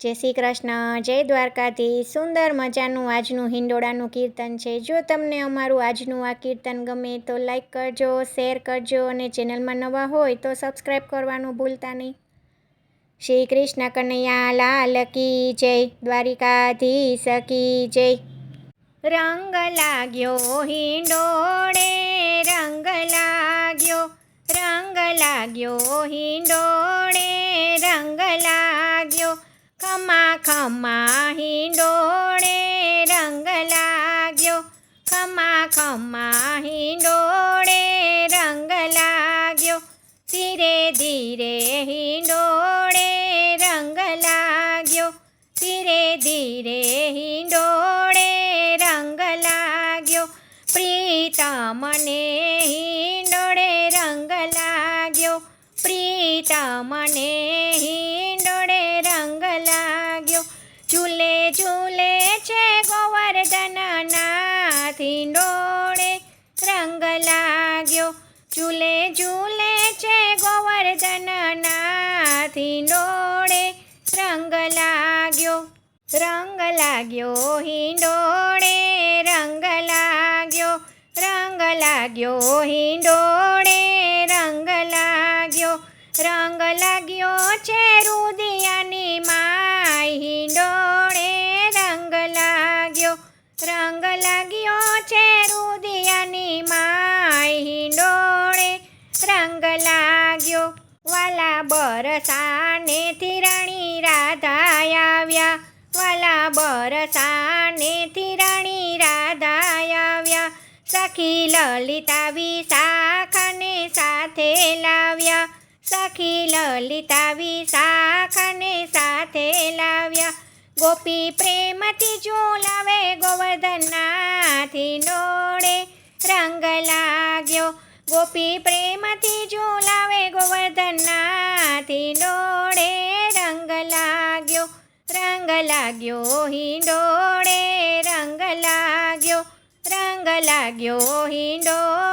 જય શ્રી કૃષ્ણ, જય દ્વારકાથી સુંદર મજાનું આજનું હિંડોળાનું કીર્તન છે. જો તમને અમારું આજનું આ કીર્તન ગમે તો લાઈક કરજો શેર કરજો અને ચેનલમાં નવા હોય તો સબસ્ક્રાઈબ કરવાનું ભૂલતા નહીં. શ્રી કૃષ્ણ કનૈયા લાલ કી જય, દ્વારિકાધીશ કી જય. રંગ લાગ્યો હિંડોળે, રંગ લાગ્યો રંગ લાગ્યો હિંડોળે, રંગ લાગ્યો ખમા ખમા હિંડોળે રંગ લાગ્યો. ખમા ખમા હિંડોળે રંગ લાગ્યો. ધીરે ધીરે હિંડોળે રંગ લાગ્યો. ધીરે ધીરે હિંડોળે રંગ લાગ્યો. પ્રીતમને હિંડોળે રંગ લાગ્યો. પ્રીતમને ઝૂલે ઝૂલે છે ગોવર્ધનનાથ ડોળે. રંગ લાગ્યો. ઝૂલે ઝૂલે છે ગોવર્ધનનાથ ડોળે. રંગ લાગ્યો. રંગ લાગ્યો હિંડોળે રંગ લાગ્યો. રંગ લાગ્યો હિંડોળે રંગ લાગ્યો છે રુદિયાની હિંડોળે રંગ લાગ્યો. રંગ લાગ્યો છે રુદિયાની હિંડોળે રંગ લાગ્યો. વાલા બરસાને તિરણી રાધા આવ્યા. વાલા બરસાને તિરણી રાધા આવ્યા. સખી લલિતા વિશાખાને સાથે લાવ્યા. સખી લલિતા વિશાખને સાથે લાવ્યા. ગોપી પ્રેમથી ઝૂલાવે ગોવર્ધનાથી નોડે રંગ લાગ્યો. ગોપી પ્રેમથી ઝૂલાવે ગોવર્ધનાથી નોડે રંગ લાગ્યો. રંગ લાગ્યો હિંડોળે, રંગ લાગ્યો. રંગ લાગ્યો હિંડોળે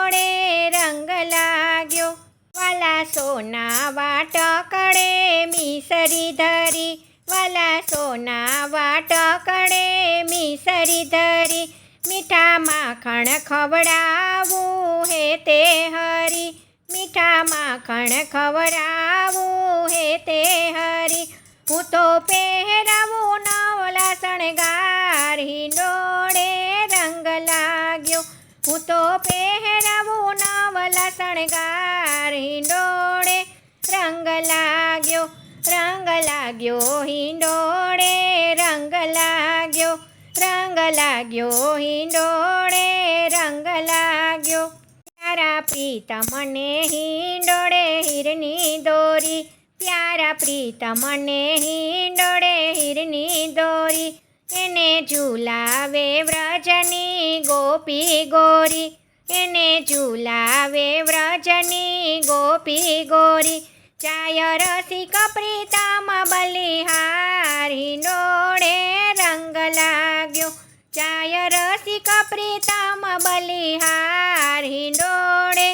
વાલા સોના વાટ કડે, મિસરી ધરી. વાલા સોના વાટ કડે, મિસરી ધરી. મીઠા માખણ ખવડાવું હે તે હરી. મીઠા માખણ ખવડાવું હે તે હરી. હું તો પહેરાવું નવલા શણગાર, હિંડોળે રંગ લાગ્યો. હું તો પહેરાવું નવલા શણગાર હિંડોળે રંગ લાગ્યો રંગ લાગ્યો હિંડોળે, રંગ લાગ્યો રંગ લાગ્યો હિંડોળે, રંગ લાગ્યો. પ્યારા પ્રીતમને હિંડોળે હિરની દોરી, પ્યારા પ્રીતમને હિંડોળે હિરની દોરી, એને ઝુલાવે વ્રજની ગોપી ગોરી. એને ઝૂલાવે વ્રજની ગોપી ગોરી. ચાય રસી પ્રીતમ બલિહારી હિંડોળે રંગ લાગ્યો. ચાય રસી પ્રીતમ બલિહારી હિંડોળે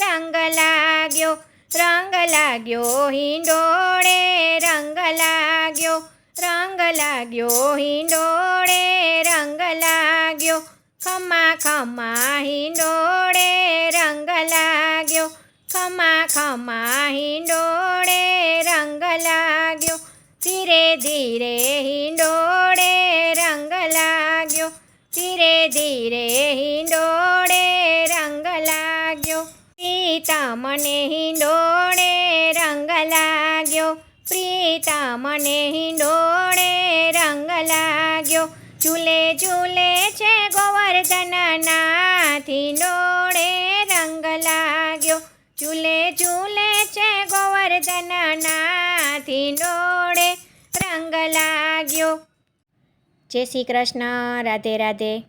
રંગ લાગ્યો. રંગ લાગ્યો હિંડોળે, રંગ લાગ્યો. રંગ લાગ્યો હિંડોળે, રંગ લાગ્યો. ખમા ખમા હિંડોળે રંગ લાગ્યો. ખમા ખમા હિંડોળે રંગ લાગ્યો. ધીરે ધીરે હિંડોળે રંગ લાગ્યો. ધીરે ધીરે હિંડોળે રંગ લાગ્યો. પ્રીતમને હિંડોળે રંગ લાગ્યો. પ્રીતમને હિંડોળે રંગ લાગ્યો. ઝૂલે ઝૂલે છે ડોળે રંગ લાગ્યો. ઝૂલે ઝૂલે છે ગોવર્ધનનાથી ડોળે રંગ લાગ્યો. જય શ્રી કૃષ્ણ. રાધે રાધે.